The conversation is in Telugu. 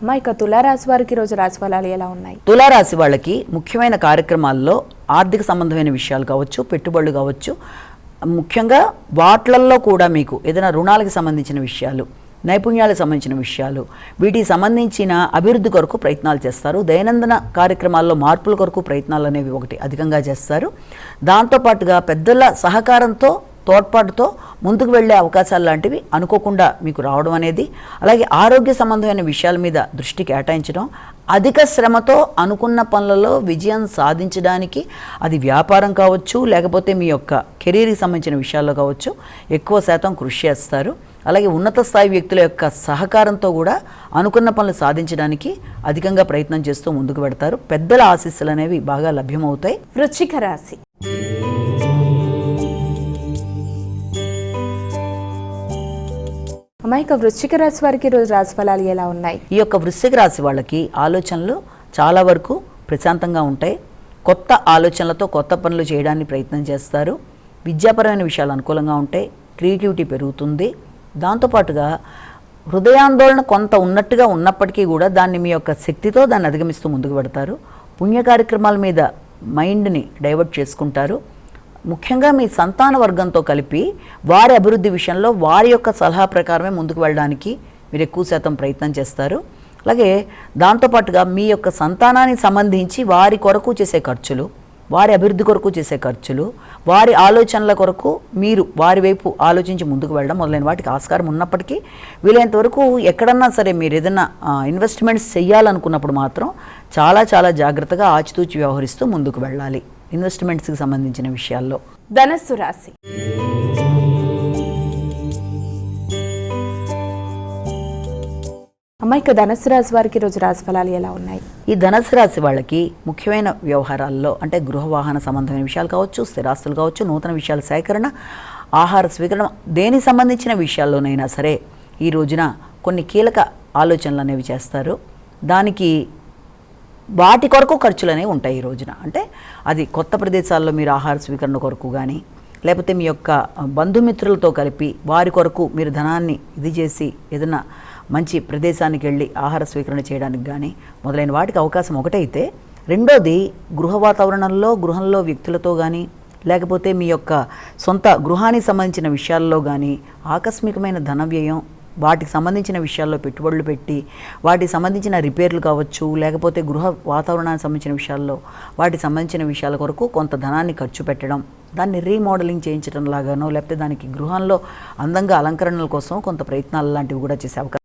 అమ్మా ఇక తులారాశి వారికి రోజు రాశి ఫలాలు ఎలా ఉన్నాయి? తులారాశి వాళ్ళకి ముఖ్యమైన కార్యక్రమాల్లో ఆర్థిక సంబంధమైన విషయాలు కావచ్చు పెట్టుబడులు కావచ్చు ముఖ్యంగా వాట్లల్లో కూడా మీకు ఏదైనా రుణాలకు సంబంధించిన విషయాలు నైపుణ్యాలకు సంబంధించిన విషయాలు వీటికి సంబంధించిన అభివృద్ధి కొరకు ప్రయత్నాలు చేస్తారు. దైనందిన కార్యక్రమాల్లో మార్పుల కొరకు ప్రయత్నాలు అనేవి ఒకటి అధికంగా చేస్తారు. దాంతోపాటుగా పెద్దల సహకారంతో తోడ్పాటుతో ముందుకు వెళ్ళే అవకాశాలు లాంటివి అనుకోకుండా మీకు రావడం అనేది అలాగే ఆరోగ్య సంబంధమైన విషయాల మీద దృష్టి కేటాయించడం అధిక శ్రమతో అనుకున్న పనులలో విజయం సాధించడానికి అది వ్యాపారం కావచ్చు లేకపోతే మీ యొక్క కెరీర్కి సంబంధించిన విషయాల్లో కావచ్చు ఎక్కువ శాతం కృషి చేస్తారు. అలాగే ఉన్నత స్థాయి వ్యక్తుల యొక్క సహకారంతో కూడా అనుకున్న పనులు సాధించడానికి అధికంగా ప్రయత్నం చేస్తూ ముందుకు పెడతారు పెద్దల ఆశీస్సులు అనేవి బాగా లభ్యమవుతాయి. వృశ్చిక రాశి. అమాయక వృశ్చిక రాశి వారికి రోజు రాశి ఫలాలు ఎలా ఉన్నాయి? ఈ యొక్క వృశ్చిక రాశి వాళ్ళకి ఆలోచనలు చాలా వరకు ప్రశాంతంగా ఉంటాయి. కొత్త ఆలోచనలతో కొత్త పనులు చేయడానికి ప్రయత్నం చేస్తారు. విద్యాపరమైన విషయాలు అనుకూలంగా ఉంటాయి. క్రియేటివిటీ పెరుగుతుంది. దాంతోపాటుగా హృదయాందోళన కొంత ఉన్నట్టుగా ఉన్నప్పటికీ కూడా దాన్ని మీ యొక్క శక్తితో దాన్ని అధిగమిస్తూ ముందుకు పెడతారు. పుణ్య కార్యక్రమాల మీద మైండ్ని డైవర్ట్ చేసుకుంటారు. ముఖ్యంగా మీ సంతాన వర్గంతో కలిపి వారి అభివృద్ధి విషయంలో వారి యొక్క సలహా ప్రకారమే ముందుకు వెళ్ళడానికి మీరు ఎక్కువ శాతం ప్రయత్నం చేస్తారు. అలాగే దాంతోపాటుగా మీ యొక్క సంతానానికి సంబంధించి వారి కొరకు చేసే ఖర్చులు వారి అభివృద్ధి కొరకు చేసే ఖర్చులు వారి ఆలోచనల కొరకు మీరు వారి వైపు ఆలోచించి ముందుకు వెళ్ళడం మొదలైన వాటికి ఆస్కారం ఉన్నప్పటికీ వీలైనంత వరకు ఎక్కడన్నా సరే మీరు ఏదైనా ఇన్వెస్ట్మెంట్స్ చేయాలనుకున్నప్పుడు మాత్రం చాలా చాలా జాగ్రత్తగా ఆచితూచి వ్యవహరిస్తూ ముందుకు వెళ్ళాలి. ఇన్వెస్ట్మెంట్స్కి సంబంధించిన విషయాల్లో. ధనస్సు రాశి. అమ్మా ఇక ధనస్సు రాశి వారికి ఈ రోజు రాశి ఫలాలు ఎలా ఉన్నాయి? ఈ ధనుసు రాశి వాళ్ళకి ముఖ్యమైన వ్యవహారాల్లో అంటే గృహ వాహన సంబంధమైన విషయాలు కావచ్చు స్థిరాస్తులు కావచ్చు నూతన విషయాల సేకరణ ఆహార స్వీకరణ దేనికి సంబంధించిన విషయాల్లోనైనా సరే ఈ రోజున కొన్ని కీలక ఆలోచనలు అనేవి చేస్తారు. దానికి వాటి కొరకు ఖర్చులు అనేవి ఉంటాయి ఈ రోజున. అంటే అది కొత్త ప్రదేశాల్లో మీరు ఆహార స్వీకరణ కొరకు కానీ లేకపోతే మీ యొక్క బంధుమిత్రులతో కలిపి వారి కొరకు మీరు ధనాన్ని ఇది చేసి ఏదైనా మంచి ప్రదేశానికి వెళ్ళి ఆహార స్వీకరణ చేయడానికి కానీ మొదలైన వాటికి అవకాశం ఒకటైతే రెండోది గృహ వాతావరణంలో గృహంలో వ్యక్తులతో కానీ లేకపోతే మీ యొక్క సొంత గృహానికి సంబంధించిన విషయాల్లో కానీ ఆకస్మికమైన ధన వ్యయం వాటికి సంబంధించిన విషయాల్లో పెట్టుబడులు పెట్టి వాటికి సంబంధించిన రిపేర్లు కావచ్చు లేకపోతే గృహ వాతావరణానికి సంబంధించిన విషయాల్లో వాటికి సంబంధించిన విషయాల కొరకు కొంత ధనాన్ని ఖర్చు పెట్టడం దాన్ని రీమోడలింగ్ చేయించడం లాగానో లేకపోతే దానికి గృహంలో అందంగా అలంకరణల కోసం కొంత ప్రయత్నాలు లాంటివి కూడా చేసే అవకాశం